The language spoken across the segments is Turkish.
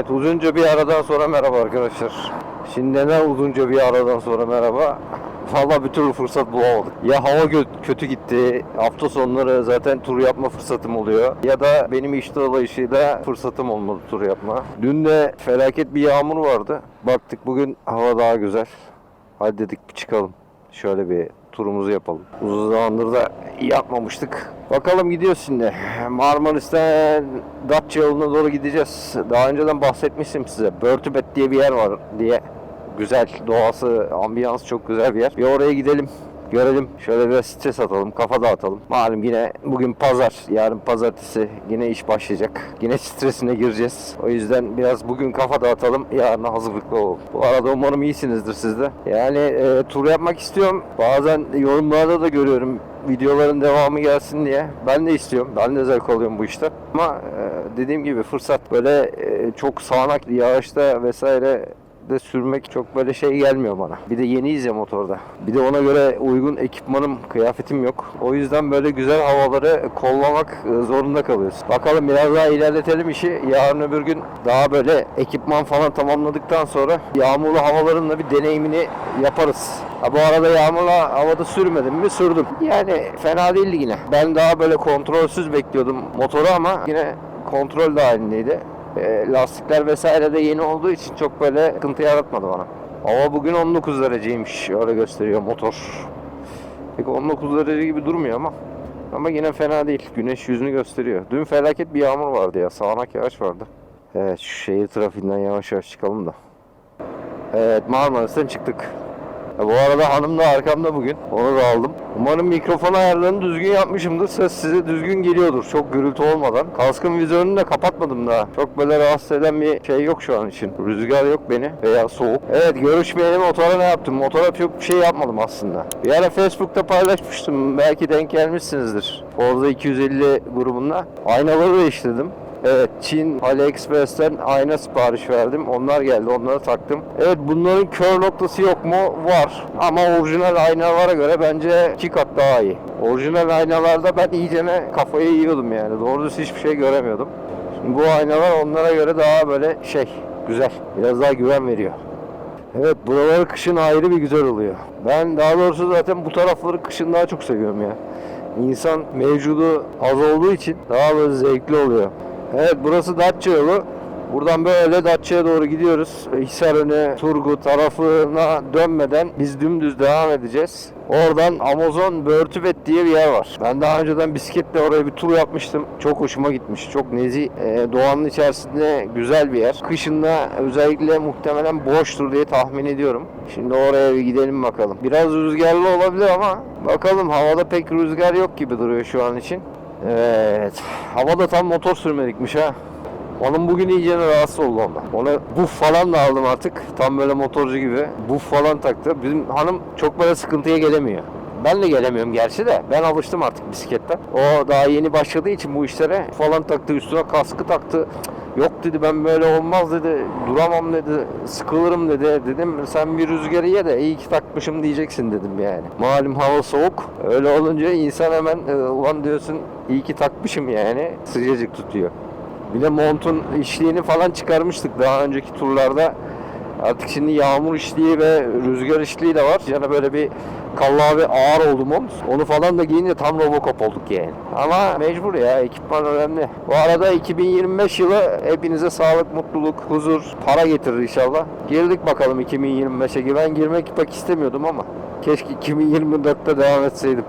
Evet uzunca bir aradan sonra merhaba arkadaşlar. Şimdi neden uzunca bir aradan sonra merhaba? Valla bir türlü fırsat bulamadık. Ya hava kötü gitti. Hafta sonları zaten tur yapma fırsatım oluyor. Ya da benim iş dolayısıyla fırsatım olmadı tur yapma. Dün de felaket bir yağmur vardı. Baktık bugün hava daha güzel. Hadi dedik bir çıkalım. Şöyle bir turumuzu yapalım. Uzun zamandır da yapmamıştık. Bakalım gidiyoruz şimdi. Marmaris'ten Datça yoluna doğru gideceğiz. Daha önceden bahsetmiştim size. Börtübet diye bir yer var diye. Güzel. Doğası, ambiyans çok güzel bir yer. Bir oraya gidelim. Görelim. Şöyle biraz stres atalım. Kafa dağıtalım. Malum yine bugün pazar. Yarın pazartesi. Yine iş başlayacak. Yine stresine gireceğiz. O yüzden biraz bugün kafa dağıtalım. Yarına hazırlıklı olalım. Bu arada umarım iyisinizdir siz de. Yani e, tur yapmak istiyorum. Bazen yorumlarda da görüyorum videoların devamı gelsin diye. Ben de istiyorum. Ben de zevk alıyorum bu işte. Ama e, dediğim gibi fırsat böyle e, çok sağanak yağışta vesaire de sürmek çok böyle şey gelmiyor bana. Bir de yeniyiz ya motorda. Bir de ona göre uygun ekipmanım, kıyafetim yok. O yüzden böyle güzel havaları kollamak e, zorunda kalıyoruz. Bakalım biraz daha ilerletelim işi. Yarın öbür gün daha böyle ekipman falan tamamladıktan sonra yağmurlu havaların da bir deneyimini yaparız. Ha, bu arada yağmurlu havada sürmedim mi? Sürdüm. Yani fena değildi yine. Ben daha böyle kontrolsüz bekliyordum motoru ama yine kontrol dahilindeydi. E, lastikler vesaire de yeni olduğu için çok böyle sıkıntı yaratmadı bana. Hava bugün 19 dereceymiş. Öyle gösteriyor motor. Pek 19 derece gibi durmuyor ama. Ama yine fena değil. Güneş yüzünü gösteriyor. Dün felaket bir yağmur vardı ya. Sağanak yağış vardı. Evet şu şehir trafiğinden yavaş yavaş çıkalım da. Evet Marmaris'ten çıktık. Ya bu arada hanım da arkamda bugün. Onu da aldım. Umarım mikrofon ayarlarını düzgün yapmışımdır. Ses size düzgün geliyordur. Çok gürültü olmadan. Kaskın vizörünü de kapatmadım daha. Çok böyle rahatsız eden bir şey yok şu an için. Rüzgar yok beni veya soğuk. Evet görüşmeyeli motora ne yaptım? Motora çok bir şey yapmadım aslında. Bir ara Facebook'ta paylaşmıştım. Belki denk gelmişsinizdir. Forza 250 grubunda. Aynaları değiştirdim. Evet Çin AliExpress'ten ayna sipariş verdim. Onlar geldi. Onları taktım. Evet bunların kör noktası yok mu? Var. Ama orijinal aynalara göre bence iki kat daha iyi. Orijinal aynalarda ben iyicene kafayı yiyordum yani. Doğru düz hiçbir şey göremiyordum. Şimdi bu aynalar onlara göre daha böyle şey güzel. Biraz daha güven veriyor. Evet buraları kışın ayrı bir güzel oluyor. Ben daha doğrusu zaten bu tarafları kışın daha çok seviyorum ya. İnsan mevcudu az olduğu için daha böyle zevkli oluyor. Evet burası Datça yolu. Buradan böyle Datça'ya doğru gidiyoruz. Hisarönü, Turgut tarafına dönmeden biz dümdüz devam edeceğiz. Oradan Amazon Börtübet diye bir yer var. Ben daha önceden bisikletle oraya bir tur yapmıştım. Çok hoşuma gitmiş. Çok nezih, e, doğanın içerisinde güzel bir yer. Kışında özellikle muhtemelen boştur diye tahmin ediyorum. Şimdi oraya bir gidelim bakalım. Biraz rüzgarlı olabilir ama bakalım havada pek rüzgar yok gibi duruyor şu an için. Evet. Havada tam motor sürmedikmiş ha. Onun bugün iyice rahatsız oldu ondan. Ona buf falan da aldım artık. Tam böyle motorcu gibi. Buf falan taktı. Bizim hanım çok böyle sıkıntıya gelemiyor. Ben de gelemiyorum gerçi de. Ben alıştım artık bisikletten. O daha yeni başladığı için bu işlere falan taktı. Üstüne kaskı taktı. Yok dedi ben böyle olmaz dedi. Duramam dedi. Sıkılırım dedi. Dedim sen bir rüzgarı ye de iyi ki takmışım diyeceksin dedim yani. Malum hava soğuk. Öyle olunca insan hemen e, ulan diyorsun iyi ki takmışım yani. Sıcacık tutuyor. Bir de montun işliğini falan çıkarmıştık daha önceki turlarda. Artık şimdi yağmur işliği ve rüzgar işliği de var. Yani böyle bir kallavi ağır oldu mont. Onu falan da giyince tam Robocop olduk yani. Ama mecbur ya ekipman önemli. Bu arada 2025 yılı hepinize sağlık, mutluluk, huzur, para getirir inşallah. Girdik bakalım 2025'e. Ben girmek pek istemiyordum ama keşke 2024'te devam etseydim.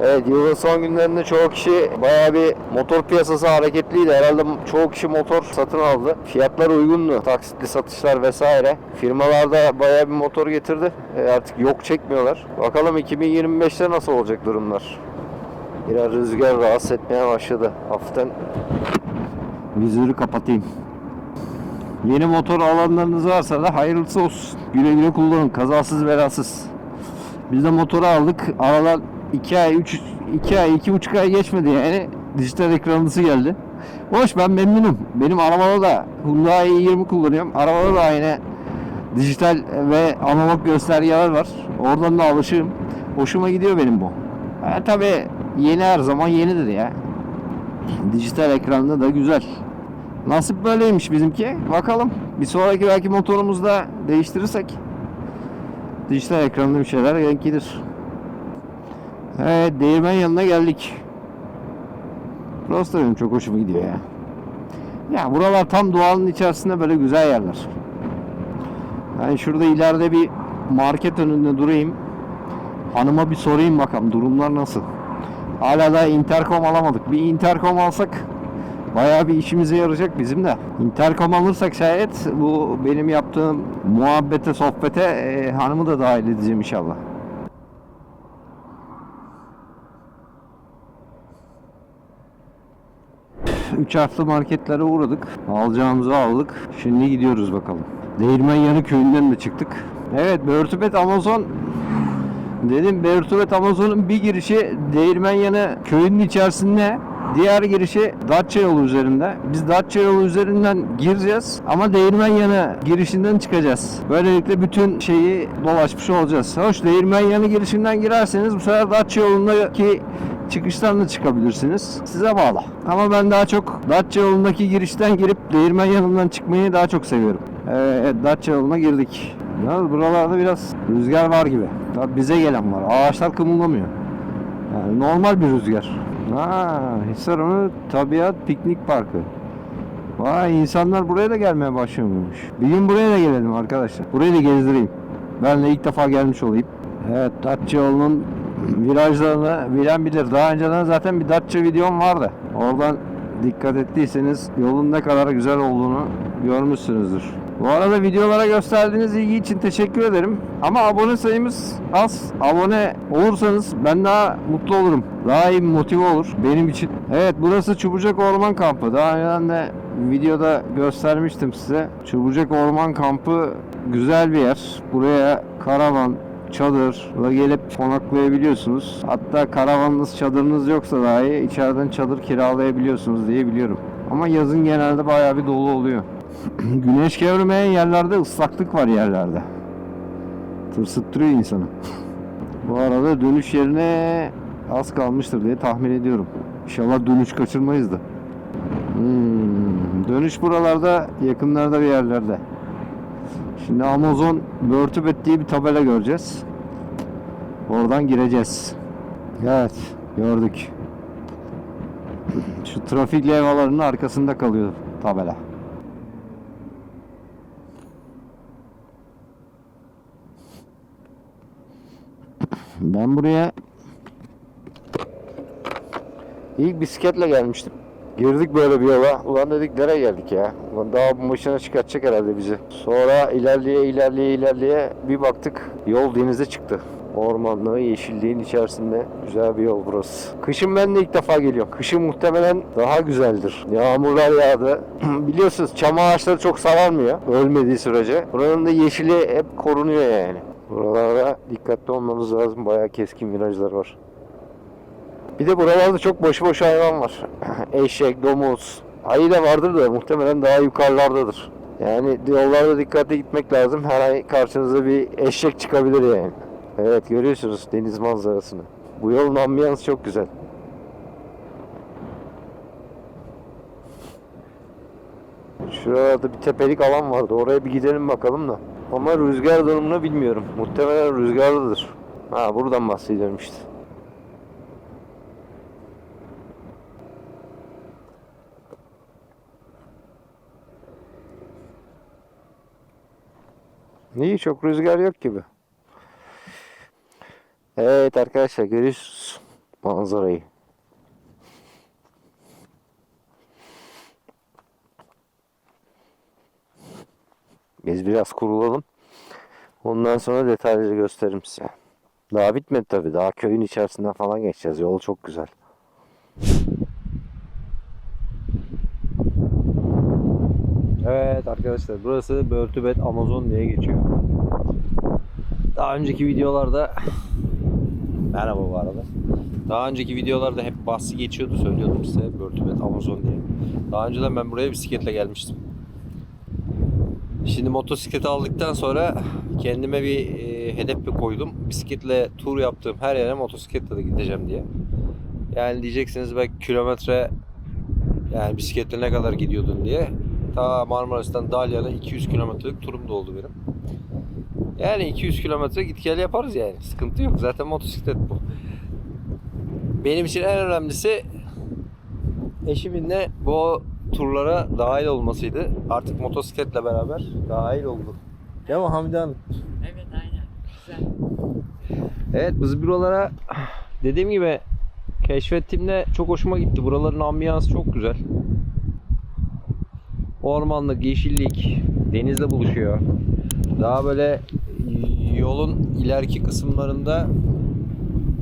Evet yılın son günlerinde çoğu kişi bayağı bir motor piyasası hareketliydi. Herhalde çoğu kişi motor satın aldı. Fiyatlar uygundu. Taksitli satışlar vesaire. Firmalar da bayağı bir motor getirdi. E, artık yok çekmiyorlar. Bakalım 2025'te nasıl olacak durumlar. Biraz rüzgar rahatsız etmeye başladı. Hafiften vizörü kapatayım. Yeni motor alanlarınız varsa da hayırlısı olsun. Güle güle kullanın. Kazasız belasız. Biz de motoru aldık. Aralar 2 ay, 3 2 ay, 2,5 ay geçmedi yani. Dijital ekranlısı geldi. Hoş ben memnunum. Benim arabada da Hyundai i20 kullanıyorum. Arabada da aynı dijital ve analog göstergeler var. Oradan da alışığım. Hoşuma gidiyor benim bu. Ha, tabii yeni her zaman yenidir ya. Dijital ekranda da güzel. Nasip böyleymiş bizimki. Bakalım. Bir sonraki belki motorumuzda değiştirirsek dijital ekranlı bir şeyler denk gelir. Evet değirmen yanına geldik. Burası da benim çok hoşuma gidiyor ya. Ya buralar tam doğanın içerisinde böyle güzel yerler. Ben şurada ileride bir market önünde durayım. Hanıma bir sorayım bakalım durumlar nasıl. Hala da interkom alamadık. Bir interkom alsak bayağı bir işimize yarayacak bizim de. Interkom alırsak şayet bu benim yaptığım muhabbete, sohbete e, hanımı da dahil edeceğim inşallah. Üç harfli marketlere uğradık. Alacağımızı aldık. Şimdi gidiyoruz bakalım. Değirmen Yanı köyünden de çıktık. Evet, Börtüpet Amazon Dedim Börtüpet Amazon'un bir girişi Değirmen Yanı köyünün içerisinde Diğer girişi Datça yolu üzerinde. Biz Datça yolu üzerinden gireceğiz ama Değirmen Yanı girişinden çıkacağız. Böylelikle bütün şeyi dolaşmış olacağız. Hoş Değirmen Yanı girişinden girerseniz bu sefer Datça yolundaki çıkıştan da çıkabilirsiniz. Size bağlı. Ama ben daha çok Datça yolundaki girişten girip Değirmen Yanı'ndan çıkmayı daha çok seviyorum. Evet Datça yoluna girdik. Yalnız buralarda biraz rüzgar var gibi. Tabii bize gelen var. Ağaçlar kımıldamıyor. Yani normal bir rüzgar. Ha, Hisarönü Tabiat Piknik Parkı. Vay insanlar buraya da gelmeye başlıyormuş. Bir gün buraya da gelelim arkadaşlar. Burayı da gezdireyim. Ben de ilk defa gelmiş olayım. Evet Datça yolunun virajlarını bilen bilir. Daha önceden zaten bir Datça videom vardı. Oradan dikkat ettiyseniz yolun ne kadar güzel olduğunu görmüşsünüzdür. Bu arada videolara gösterdiğiniz ilgi için teşekkür ederim. Ama abone sayımız az. Abone olursanız ben daha mutlu olurum. Daha iyi motive olur benim için. Evet burası Çubucak Orman Kampı. Daha önceden de videoda göstermiştim size. Çubucak Orman Kampı güzel bir yer. Buraya karavan, çadırla gelip konaklayabiliyorsunuz. Hatta karavanınız, çadırınız yoksa dahi içeriden çadır kiralayabiliyorsunuz diye biliyorum. Ama yazın genelde bayağı bir dolu oluyor. Güneş görmeyen yerlerde ıslaklık var yerlerde. Tırsıttırıyor insanı. Bu arada dönüş yerine az kalmıştır diye tahmin ediyorum. İnşallah dönüş kaçırmayız da. Hmm, dönüş buralarda yakınlarda bir yerlerde. Şimdi Amazon Börtübet diye bir tabela göreceğiz. Oradan gireceğiz. Evet gördük. Şu trafik levhalarının arkasında kalıyor tabela. Ben buraya ilk bisikletle gelmiştim. Girdik böyle bir yola. Ulan dedik nereye geldik ya? Ulan daha başına çıkartacak herhalde bizi. Sonra ilerleye ilerleye ilerleye bir baktık yol denize çıktı. Ormanlığı, yeşilliğin içerisinde güzel bir yol burası. Kışın ben de ilk defa geliyorum. Kışın muhtemelen daha güzeldir. Yağmurlar yağdı. Biliyorsunuz çam ağaçları çok sararmıyor ölmediği sürece. Buranın da yeşili hep korunuyor yani. Buralarda dikkatli olmamız lazım. Bayağı keskin virajlar var. Bir de buralarda çok boş boş hayvan var. Eşek, domuz. Ayı da vardır da muhtemelen daha yukarılardadır. Yani yollarda dikkatli gitmek lazım. Her ay karşınıza bir eşek çıkabilir yani. Evet görüyorsunuz deniz manzarasını. Bu yolun ambiyansı çok güzel. Şurada bir tepelik alan vardı. Oraya bir gidelim bakalım da. Ama rüzgar durumunu bilmiyorum. Muhtemelen rüzgarlıdır. Ha buradan bahsediyorum işte. İyi çok rüzgar yok gibi. Evet arkadaşlar görüyorsunuz manzarayı. Biz biraz kurulalım. Ondan sonra detaylıca gösteririm size. Daha bitmedi tabi. Daha köyün içerisinden falan geçeceğiz. Yol çok güzel. Evet arkadaşlar burası Börtübet Amazon diye geçiyor. Daha önceki videolarda Merhaba bu arada. Daha önceki videolarda hep bahsi geçiyordu söylüyordum size Börtübet Amazon diye. Daha önceden ben buraya bisikletle gelmiştim. Şimdi motosikleti aldıktan sonra kendime bir e, hedef bir koydum. Bisikletle tur yaptığım her yere motosikletle de gideceğim diye. Yani diyeceksiniz belki kilometre Yani bisikletle ne kadar gidiyordun diye. Ta Marmaris'ten Dalyan'a 200 kilometrelik turum da oldu benim. Yani 200 kilometre git gel yaparız yani. Sıkıntı yok. Zaten motosiklet bu. Benim için en önemlisi eşimin de bu turlara dahil olmasıydı. Artık motosikletle beraber dahil oldu. Değil mi Hamide Hanım? Evet aynen. Güzel. Evet biz buralara dediğim gibi keşfettiğimde çok hoşuma gitti. Buraların ambiyansı çok güzel. Ormanlık, yeşillik, denizle buluşuyor. Daha böyle yolun ileriki kısımlarında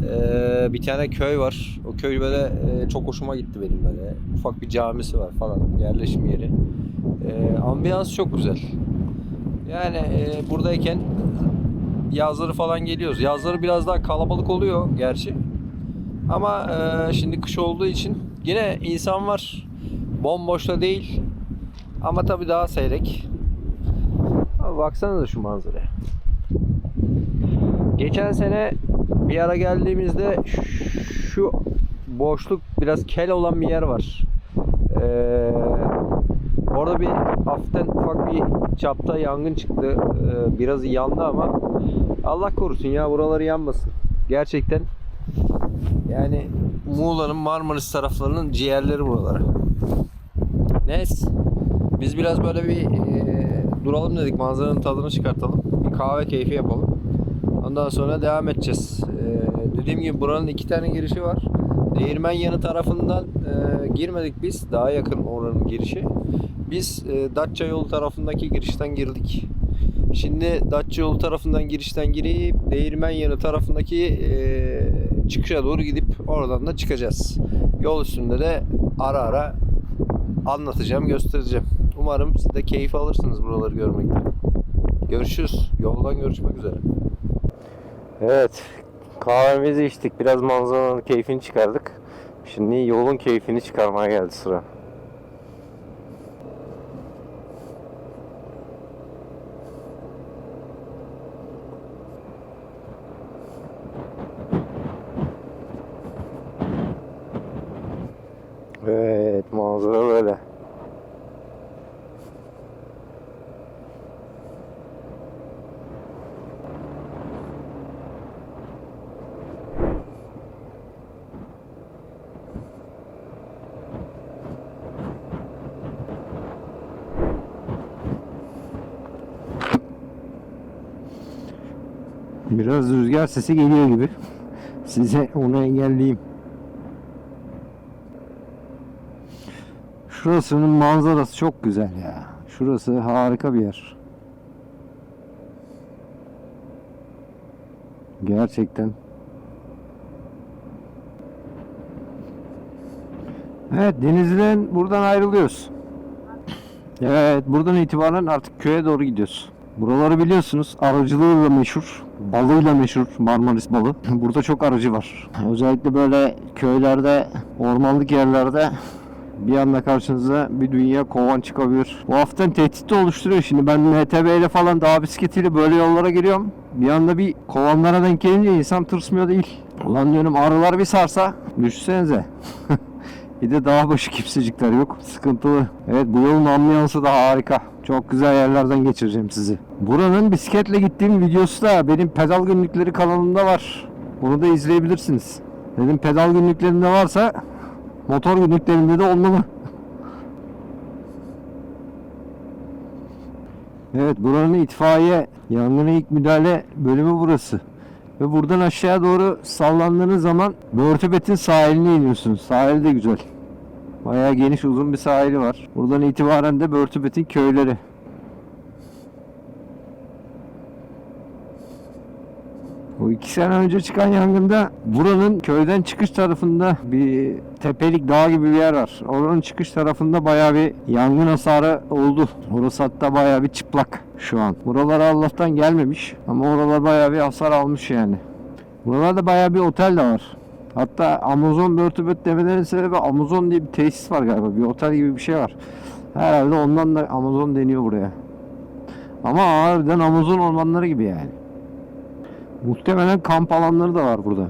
eee, bir tane köy var. O köy böyle eee, çok hoşuma gitti benim böyle. Ufak bir camisi var falan, yerleşim yeri. Eee ambiyans çok güzel. Yani eee, buradayken yazları falan geliyoruz. Yazları biraz daha kalabalık oluyor gerçi. Ama e, şimdi kış olduğu için yine insan var. Bomboş da değil. Ama tabii daha seyrek. Ama baksana da şu manzaraya. Geçen sene bir ara geldiğimizde şu boşluk biraz kel olan bir yer var. Ee, orada bir hafiften ufak bir çapta yangın çıktı. Ee, biraz yandı ama Allah korusun ya buraları yanmasın. Gerçekten yani Muğla'nın Marmaris taraflarının ciğerleri buraları. Neyse. Biz biraz böyle bir e, duralım dedik. Manzaranın tadını çıkartalım. Bir kahve keyfi yapalım. Ondan sonra devam edeceğiz. E, dediğim gibi buranın iki tane girişi var. Değirmen yanı tarafından e, girmedik biz. Daha yakın oranın girişi. Biz e, Datça yolu tarafındaki girişten girdik. Şimdi Datça yolu tarafından girişten girip Değirmen yanı tarafındaki e, çıkışa doğru gidip oradan da çıkacağız. Yol üstünde de ara ara anlatacağım, göstereceğim. Umarım siz de keyif alırsınız buraları görmekten. Görüşürüz. Yoldan görüşmek üzere. Evet. Kahvemizi içtik. Biraz manzaranın keyfini çıkardık. Şimdi yolun keyfini çıkarmaya geldi sıra. Evet, manzara böyle. Biraz rüzgar sesi geliyor gibi. Size onu engelleyeyim. Şurasının manzarası çok güzel ya. Şurası harika bir yer. Gerçekten. Evet Denizli'den buradan ayrılıyoruz. Evet buradan itibaren artık köye doğru gidiyoruz. Buraları biliyorsunuz arıcılığıyla meşhur, balıyla meşhur Marmaris balı. Burada çok arıcı var. Özellikle böyle köylerde, ormanlık yerlerde bir anda karşınıza bir dünya kovan çıkabilir. Bu hafiften tehdit de oluşturuyor. Şimdi ben MTB ile falan dağ bisikletiyle böyle yollara giriyorum. Bir anda bir kovanlara denk gelince insan tırsmıyor değil. Ulan diyorum arılar bir sarsa düşünsenize. bir de dağ başı kimsecikler yok. Sıkıntılı. Evet bu yolun ambiyansı da harika. Çok güzel yerlerden geçireceğim sizi. Buranın bisikletle gittiğim videosu da benim pedal günlükleri kanalımda var. Bunu da izleyebilirsiniz. Benim pedal günlüklerimde varsa motor günlüklerinde de olmalı. Evet buranın itfaiye yangına ilk müdahale bölümü burası. Ve buradan aşağıya doğru sallandığınız zaman Börtübet'in sahiline iniyorsunuz. Sahil de güzel. Bayağı geniş uzun bir sahili var. Buradan itibaren de Börtübet'in köyleri. Bu iki sene önce çıkan yangında buranın köyden çıkış tarafında bir tepelik dağ gibi bir yer var. Oranın çıkış tarafında bayağı bir yangın hasarı oldu. Orası hatta bayağı bir çıplak şu an. Buralara Allah'tan gelmemiş ama oralar bayağı bir hasar almış yani. Buralarda bayağı bir otel de var. Hatta Amazon Börtübet demelerinin sebebi Amazon diye bir tesis var galiba. Bir otel gibi bir şey var. Herhalde ondan da Amazon deniyor buraya. Ama harbiden Amazon ormanları gibi yani. Muhtemelen kamp alanları da var burada.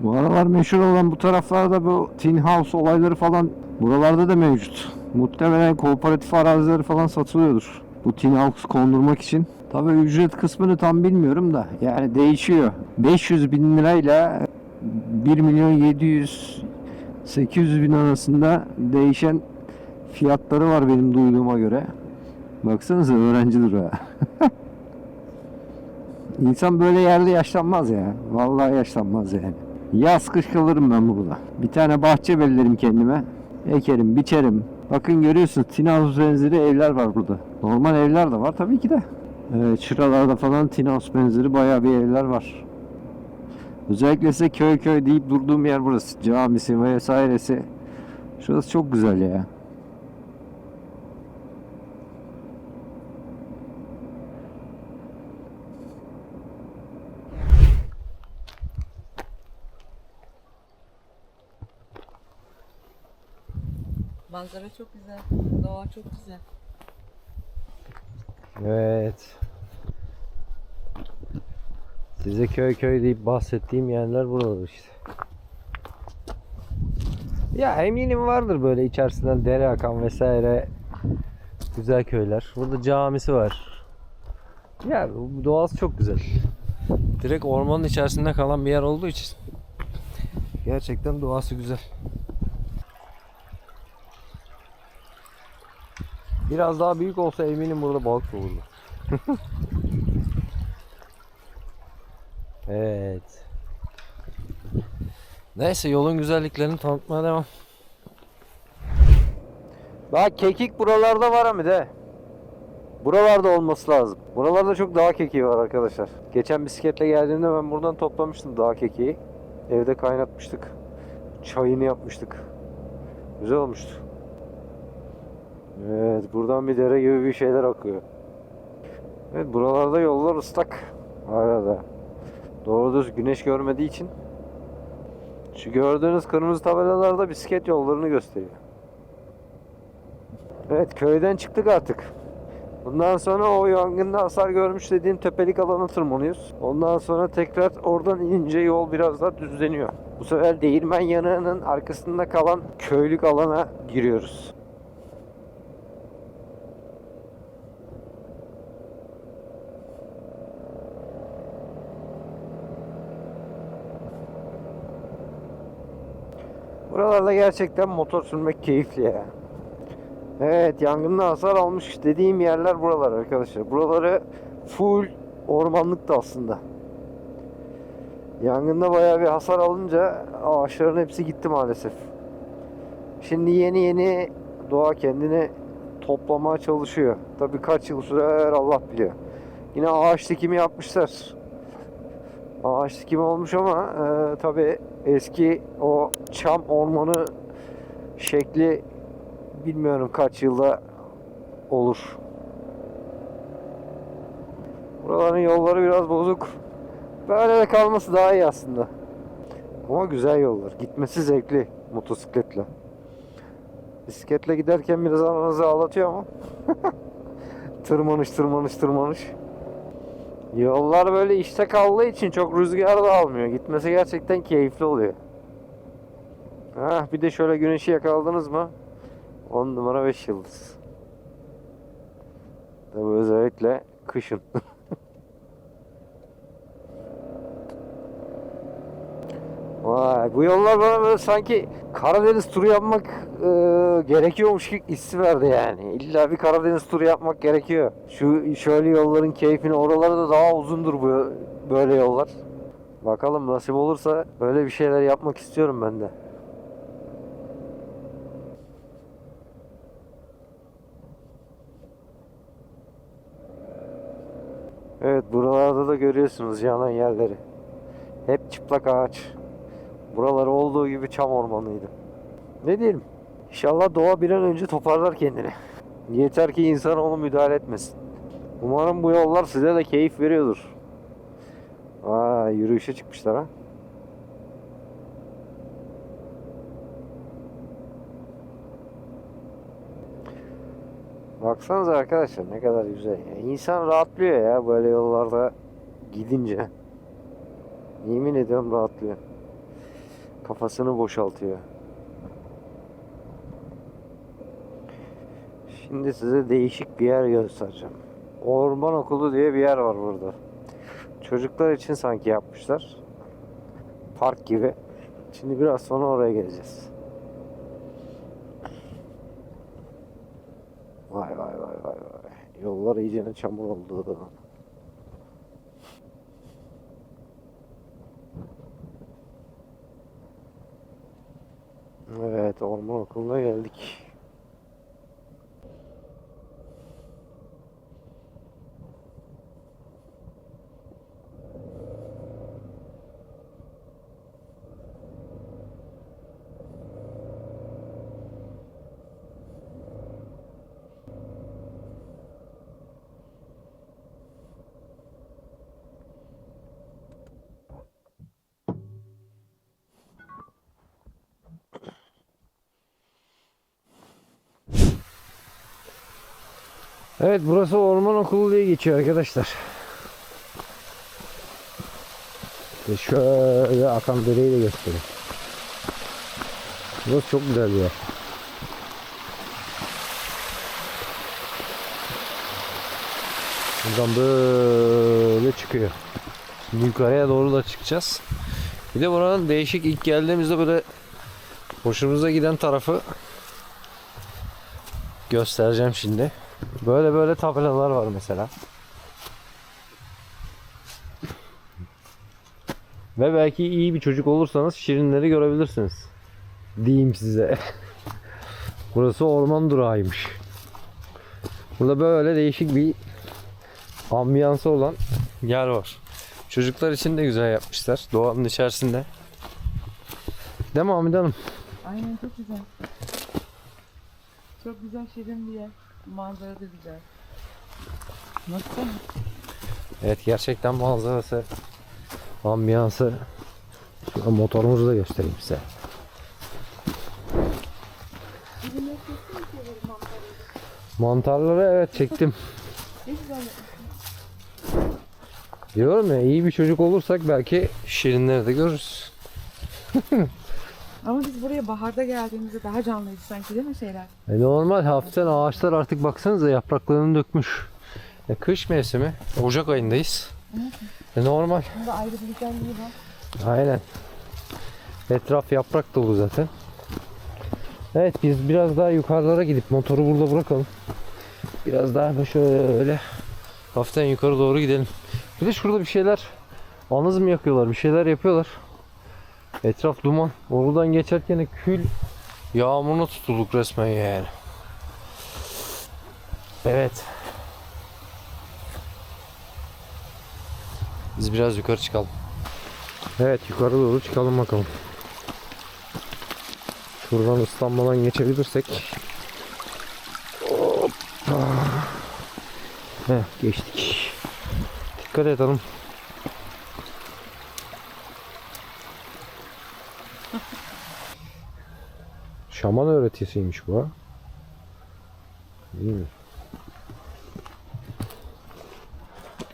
Bu aralar meşhur olan bu taraflarda bu tin house olayları falan buralarda da mevcut. Muhtemelen kooperatif arazileri falan satılıyordur. Bu tin house kondurmak için. Tabi ücret kısmını tam bilmiyorum da yani değişiyor. 500 bin lirayla 1 milyon 700 800 bin arasında değişen fiyatları var benim duyduğuma göre. Baksanıza öğrencidir ha. İnsan böyle yerde yaşlanmaz ya. Vallahi yaşlanmaz yani. Yaz kış kalırım ben burada. Bir tane bahçe bellerim kendime. Ekerim, biçerim. Bakın görüyorsunuz tinhouse benzeri evler var burada. Normal evler de var tabii ki de. Evet, şuralarda falan tinhouse benzeri bayağı bir evler var. Özellikle size köy köy deyip durduğum yer burası. Camisi vesairesi. Şurası çok güzel ya. Manzara çok güzel. Doğa çok güzel. Evet. Size köy köy deyip bahsettiğim yerler buralar işte. Ya eminim vardır böyle içerisinden dere akan vesaire güzel köyler. Burada camisi var. Ya doğası çok güzel. Direkt ormanın içerisinde kalan bir yer olduğu için gerçekten doğası güzel. Biraz daha büyük olsa eminim burada balık olurdu. evet. Neyse yolun güzelliklerini tanıtmaya devam. Bak kekik buralarda var ama de. Buralarda olması lazım. Buralarda çok dağ kekiği var arkadaşlar. Geçen bisikletle geldiğimde ben buradan toplamıştım dağ kekiği. Evde kaynatmıştık. Çayını yapmıştık. Güzel olmuştu. Evet buradan bir dere gibi bir şeyler akıyor. Evet buralarda yollar ıslak. Hala da. Doğru güneş görmediği için. Şu gördüğünüz kırmızı tabelalarda bisiklet yollarını gösteriyor. Evet köyden çıktık artık. Bundan sonra o yangında hasar görmüş dediğim tepelik alana tırmanıyoruz. Ondan sonra tekrar oradan inince yol biraz daha düzleniyor. Bu sefer değirmen yanığının arkasında kalan köylük alana giriyoruz. Buralarda gerçekten motor sürmek keyifli ya. Evet yangında hasar almış dediğim yerler buralar arkadaşlar. Buraları full ormanlıktı aslında. Yangında bayağı bir hasar alınca ağaçların hepsi gitti maalesef. Şimdi yeni yeni doğa kendini toplamaya çalışıyor. Tabii kaç yıl sürer Allah biliyor. Yine ağaç dikimi yapmışlar. Ağaç dikimi olmuş ama e, tabii eski o çam ormanı şekli bilmiyorum kaç yılda olur. Buraların yolları biraz bozuk. Böyle de kalması daha iyi aslında. Ama güzel yollar. Gitmesi zevkli motosikletle. Bisikletle giderken biraz aranızı ağlatıyor ama. tırmanış tırmanış tırmanış. Yollar böyle işte kaldığı için çok rüzgar da almıyor. Gitmesi gerçekten keyifli oluyor. Hah, bir de şöyle güneşi yakaladınız mı? 10 numara 5 yıldız. Tabii özellikle kışın. Vay bu yollar bana böyle sanki Karadeniz turu yapmak e, gerekiyormuş ki hissi verdi yani. İlla bir Karadeniz turu yapmak gerekiyor. Şu şöyle yolların keyfini oralarda da daha uzundur bu böyle yollar. Bakalım nasip olursa böyle bir şeyler yapmak istiyorum ben de. Evet buralarda da görüyorsunuz yanan yerleri. Hep çıplak ağaç. Buralar olduğu gibi çam ormanıydı. Ne diyelim? İnşallah doğa bir an önce toparlar kendini. Yeter ki insan onu müdahale etmesin. Umarım bu yollar size de keyif veriyordur. Aa, yürüyüşe çıkmışlar ha. Baksanıza arkadaşlar ne kadar güzel. Ya. İnsan rahatlıyor ya böyle yollarda gidince. Yemin ediyorum rahatlıyor. Kafasını boşaltıyor. Şimdi size değişik bir yer göstereceğim. Orman okulu diye bir yer var burada. Çocuklar için sanki yapmışlar. Park gibi. Şimdi biraz sonra oraya geleceğiz. Vay vay vay vay vay. Yollar iyicene çamur oldu. Orman okuluna geldik. Evet, burası orman okulu diye geçiyor arkadaşlar. Ve şöyle akan dereyi de göstereyim. Burası çok güzel bir yer. Buradan böyle çıkıyor. Yukarıya doğru da çıkacağız. Bir de buranın değişik ilk geldiğimizde böyle hoşumuza giden tarafı göstereceğim şimdi. Böyle böyle tabelalar var mesela. Ve belki iyi bir çocuk olursanız şirinleri görebilirsiniz. Diyeyim size. Burası orman durağıymış. Burada böyle değişik bir ambiyansı olan yer var. Çocuklar için de güzel yapmışlar. Doğanın içerisinde. Değil mi Hamide Hanım? Aynen çok güzel. Çok güzel şirin bir yer. Manzara da güzel. Nasıl? Evet gerçekten manzarası, ambiyansı. Şöyle motorumuzu da göstereyim size. Mantarları evet çektim. Diyorum ya iyi bir çocuk olursak belki şirinleri de görürüz. Ama biz buraya baharda geldiğimizde daha canlıydı sanki değil mi şeyler? E normal hafiften ağaçlar artık baksanıza yapraklarını dökmüş. E kış mevsimi. Ocak ayındayız. E normal. Bunda ayrı bir güzelliği var. Aynen. Etraf yaprak dolu zaten. Evet biz biraz daha yukarılara gidip motoru burada bırakalım. Biraz daha şöyle hafiften yukarı doğru gidelim. Bir de şurada bir şeyler anız mı yakıyorlar bir şeyler yapıyorlar. Etraf duman. Oradan geçerken kül yağmuruna tutulduk resmen yani. Evet. Biz biraz yukarı çıkalım. Evet yukarı doğru çıkalım bakalım. Şuradan ıslanmadan geçebilirsek. Hoppa. Heh, geçtik. Dikkat et hanım. Şaman öğretisiymiş bu. Değil mi?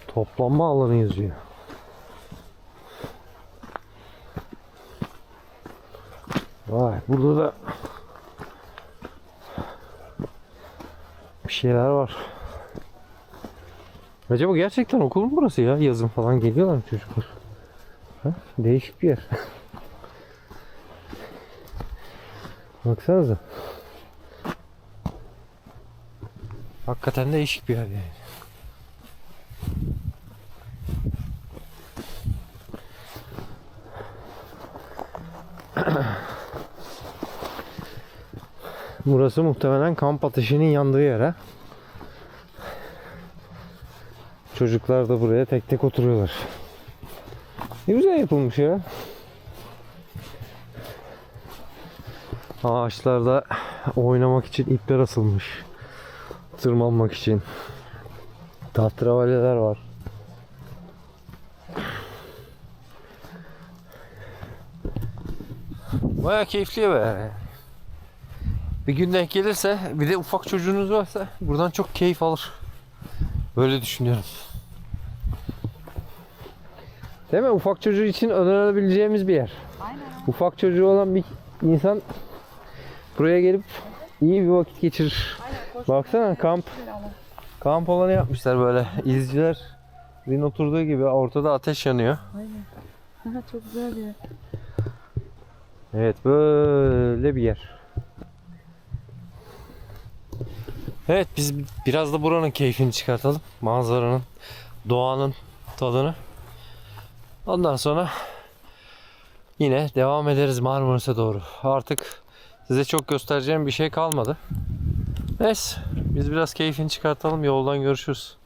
Toplanma alanı yazıyor. Vay burada da bir şeyler var. Acaba gerçekten okul mu burası ya? Yazın falan geliyorlar mı çocuklar? Ha? Değişik bir yer. Baksanıza. Hakikaten değişik bir yer yani. Burası muhtemelen kamp ateşinin yandığı yer ha. Çocuklar da buraya tek tek oturuyorlar. Ne güzel yapılmış ya. Ağaçlarda oynamak için ipler asılmış. Tırmanmak için. Tahterevalleler var. Baya keyifli be. Bir gün denk gelirse bir de ufak çocuğunuz varsa buradan çok keyif alır. Böyle düşünüyorum. Değil mi? Ufak çocuğu için önerebileceğimiz bir yer. Aynen aynen. ufak çocuğu olan bir insan buraya gelip iyi bir vakit geçirir. Baksana kamp kamp alanı yapmışlar böyle. İzcilerin oturduğu gibi ortada ateş yanıyor. Aynen. Çok güzel bir yer. Evet böyle bir yer. Evet biz biraz da buranın keyfini çıkartalım. Manzaranın, doğanın tadını. Ondan sonra yine devam ederiz Marmaris'e doğru. Artık size çok göstereceğim bir şey kalmadı. Neyse biz biraz keyfini çıkartalım yoldan görüşürüz.